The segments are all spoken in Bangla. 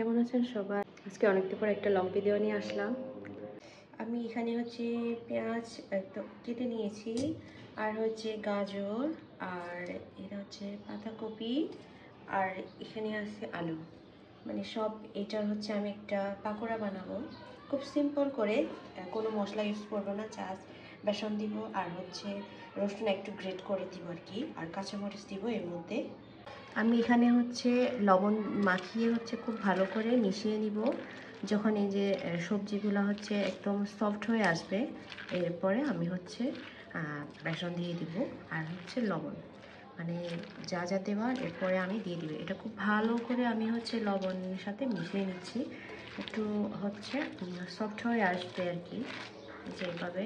কেমন আছেন সবাই? আজকে অনেকদিন পর একটা লং ভিডিও নিয়ে আসলাম। আমি এখানে হচ্ছে পেঁয়াজ একদম কেটে নিয়েছি, আর হচ্ছে গাজর, আর এটা হচ্ছে পাতাকপি আর এখানে আছে আলু। মানে সব এটার হচ্ছে আমি একটা পাকোড়া বানাবো। খুব সিম্পল করে, কোনো মশলা ইউজ করব না চাষ বেসন দিব, আর হচ্ছে রসুন একটু গ্রেট করে দিব আর কি, আর কাঁচামরিচ দিব এর মধ্যে। আমি এখানে হচ্ছে লবণ মাখিয়ে হচ্ছে খুব ভালো করে মিশিয়ে নিব। যখন এই যে সবজিগুলো হচ্ছে একদম সফট হয়ে আসবে, এরপরে আমি হচ্ছে বেসন দিয়ে দিব আর হচ্ছে লবণ। মানে যা যা দেওয়ার এরপরে আমি দিয়ে দিব। এটা খুব ভালো করে আমি হচ্ছে লবণের সাথে মিশিয়ে নিচ্ছি। একটু হচ্ছে সফট হয়ে আসবে আর কি। যেভাবে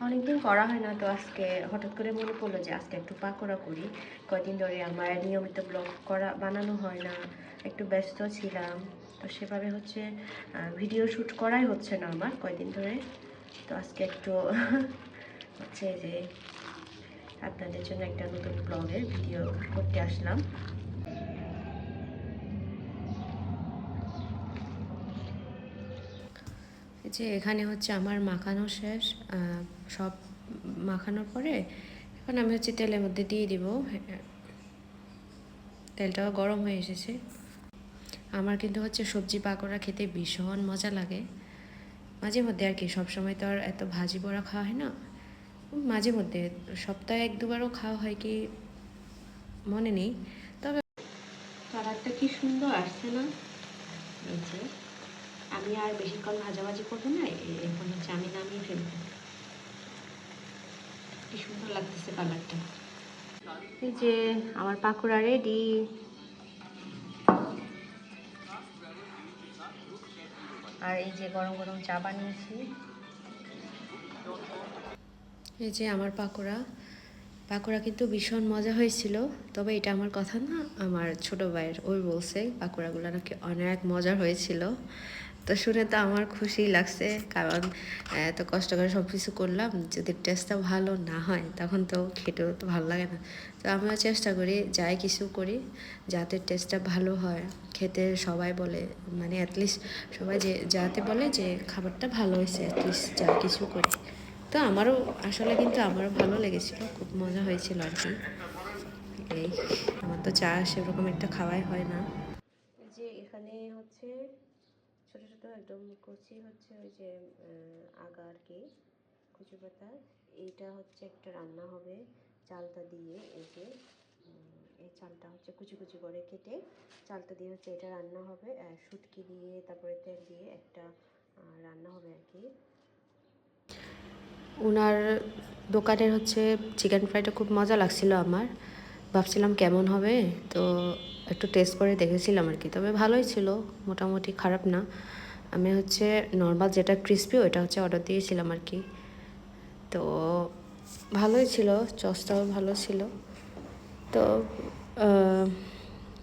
অনেকদিন করা হয় না, তো আজকে হঠাৎ করে মনে পড়ল যে আজকে একটু পাকোড়া করি। কয়দিন ধরে আমার নিয়মিত ব্লগ করা, বানানো হয় না, একটু ব্যস্ত ছিলাম। তো সেভাবে হচ্ছে ভিডিও শ্যুট করাই হচ্ছে না আমার কয়দিন ধরে। তো আজকে একটু হচ্ছে যে আপনাদের জন্য একটা নতুন ব্লগের ভিডিও করতে আসলাম। যে এখানে হচ্ছে আমার মাখানো শেষ সব মাখানোর পরে এখন আমি হচ্ছে তেলের মধ্যে দিয়ে দিব। তেলটাও গরম হয়ে এসেছে। আমার কিন্তু হচ্ছে সবজি পাকোড়া খেতে ভীষণ মজা লাগে। মাঝে মধ্যে আর কি, সবসময় তো আর এত ভাজি বড়া খাওয়া হয় না। মাঝে মধ্যে, সপ্তাহে এক দুবারও খাওয়া হয় কি মনে নেই। তবে কালারটা কি সুন্দর আসছে না? আমি আর বেশিক্ষণ ভাজাভাজি করব না এখন হচ্ছে আমি নামিয়ে ফেলব। কি সুন্দর লাগতেছে কালারটা এই যে আমার পাকোড়া রেডি আর এই যে গরম গরম চা বানিয়েছি। এই যে আমার পাকোড়া। পাকোড়া কিন্তু ভীষণ মজা হয়েছিল, তবে এটা আমার কথা না, আমার ছোট ভাইয়ের, ওই বলছে পাকোড়াগুলো নাকি অনেক মজার হয়েছিল। তো শুনে তো আমার খুশি লাগছে, কারণ এত কষ্ট করে সব কিছু করলাম, যদি টেস্টটা ভালো না হয়, তখন তো খেতেও তো ভালো লাগে না। তো আমিও চেষ্টা করি, যাই কিছু করি, যাতে টেস্টটা ভালো হয়। খেতে সবাই বলে মানে অ্যাটলিস্ট সবাই যে, যাতে বলে যে, খাবারটা ভালো হয়েছে অ্যাটলিস্ট যা কিছু করি। তো আমারও, আসলে কিন্তু আমারও ভালো লেগেছিল, খুব মজা হয়েছিল আর কি। এই, আমার তো চা সেরকম একটা খাওয়াই হয় না। যে এখানে হচ্ছে ছোট ছোট একদম কচি হচ্ছে ওই যে আগা আর কি কচু পাতা। এইটা হচ্ছে একটা রান্না হবে চালটা দিয়ে, এই যে এই চালটা হচ্ছে কুচি কুচি করে কেটে চালটা দিয়ে হচ্ছে এটা রান্না হবে শুটকি দিয়ে, তারপরে তেল দিয়ে একটা রান্না হবে আর কি। ওনার দোকানের হচ্ছে চিকেন ফ্রাইটা খুব মজা লাগছিল আমার। ভাবছিলাম কেমন হবে, তো একটু টেস্ট করে দেখেছিলাম আর কি। তবে ভালোই ছিল, মোটামুটি খারাপ না। আমি হচ্ছে নর্মাল যেটা ক্রিস্পি ওইটা হচ্ছে অর্ডার দিয়েছিলাম আর কি। তো ভালোই ছিল চসটাও ভালো ছিল। তো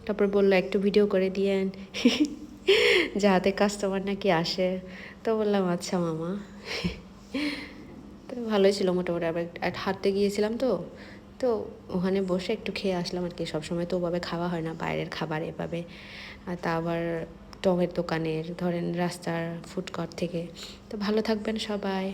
তারপর বলল একটু ভিডিও করে দিয়েন যাতে কাস্টমার নাকি আসে। তো বললাম আচ্ছা মামা। তো ভালোই ছিল মোটামুটি, আবার হাঁটতে গিয়েছিলাম তো তো ওখানে বসে একটু খেয়ে আসলাম আর কি। সবসময় তো ওভাবে খাওয়া হয় না, বাইরের খাবার এভাবে। আর তা আবার টঙের দোকানের, ধরেন রাস্তার ফুডকর্ট থেকে। তো ভালো থাকবেন সবাই।